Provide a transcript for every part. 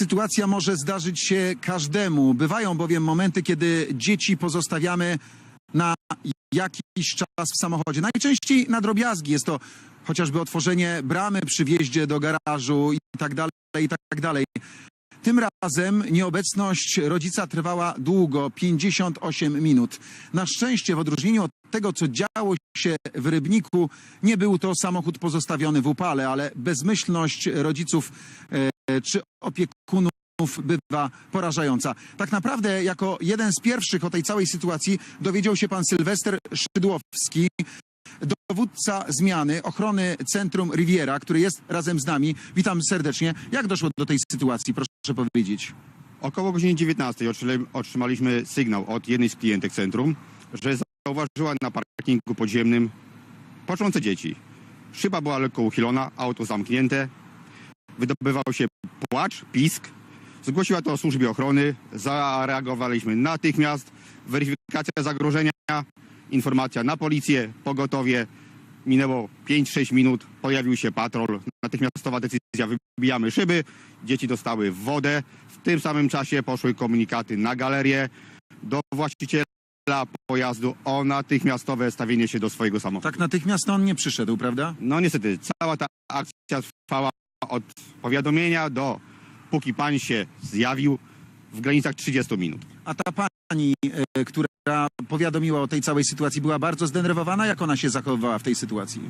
sytuacja może zdarzyć się każdemu. Bywają bowiem momenty, kiedy dzieci pozostawiamy na jakiś czas w samochodzie. Najczęściej na drobiazgi. Jest to chociażby otworzenie bramy przy wjeździe do garażu i tak dalej, i tak dalej. Tym razem nieobecność rodzica trwała długo, 58 minut. Na szczęście, w odróżnieniu od tego, co działo się w Rybniku, nie był to samochód pozostawiony w upale, ale bezmyślność rodziców e, czy opiekunów bywa porażająca. Tak naprawdę, jako jeden z pierwszych o tej całej sytuacji dowiedział się pan Sylwester Szydłowski, dowódca zmiany ochrony Centrum Riviera, który jest razem z nami. Witam serdecznie. Jak doszło do tej sytuacji, proszę powiedzieć? Około godziny 19 otrzyma- otrzymaliśmy sygnał od jednej z klientek centrum, że zauważyła na parkingu podziemnym płaczące dzieci. Szyba była lekko uchylona, auto zamknięte. Wydobywał się płacz, pisk. Zgłosiła to służbie ochrony. Zareagowaliśmy natychmiast. Weryfikacja zagrożenia, informacja na policję, pogotowie. Minęło 5-6 minut, pojawił się patrol. Natychmiastowa decyzja, wybijamy szyby. Dzieci dostały wodę. W tym samym czasie poszły komunikaty na galerię do właściciela pojazdu o natychmiastowe stawienie się do swojego samochodu. Tak natychmiast on nie przyszedł, prawda? No niestety, cała ta akcja trwała od powiadomienia do póki pan się zjawił w granicach 30 minut. A ta pani, e, która powiadomiła o tej całej sytuacji, była bardzo zdenerwowana. Jak ona się zachowywała w tej sytuacji?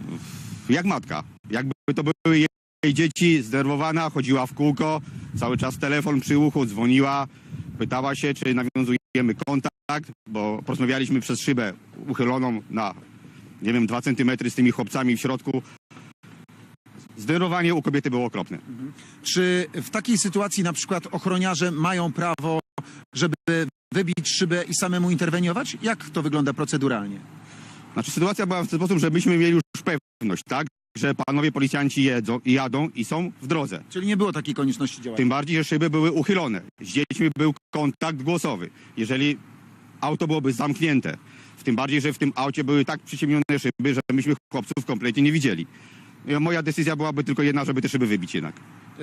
Jak matka. Jakby to były jej- jej dzieci, zdenerwowana, chodziła w kółko, cały czas telefon przy uchu, dzwoniła, pytała się, czy nawiązujemy kontakt, bo porozmawialiśmy przez szybę uchyloną na, nie wiem, dwa centymetry z tymi chłopcami w środku. Zdenerwowanie u kobiety było okropne. Czy w takiej sytuacji na przykład ochroniarze mają prawo, żeby wybić szybę i samemu interweniować? Jak to wygląda proceduralnie? Znaczy sytuacja była w ten sposób, że myśmy mieli już pewność, tak? Że panowie policjanci jedzą, jadą i są w drodze. Czyli nie było takiej konieczności działania. Tym bardziej, że szyby były uchylone. Z dziećmi był kontakt głosowy. Jeżeli auto byłoby zamknięte, w tym bardziej, że w tym aucie były tak przyciemnione szyby, że myśmy chłopców kompletnie nie widzieli. Moja decyzja byłaby tylko jedna, żeby te szyby wybić jednak. E,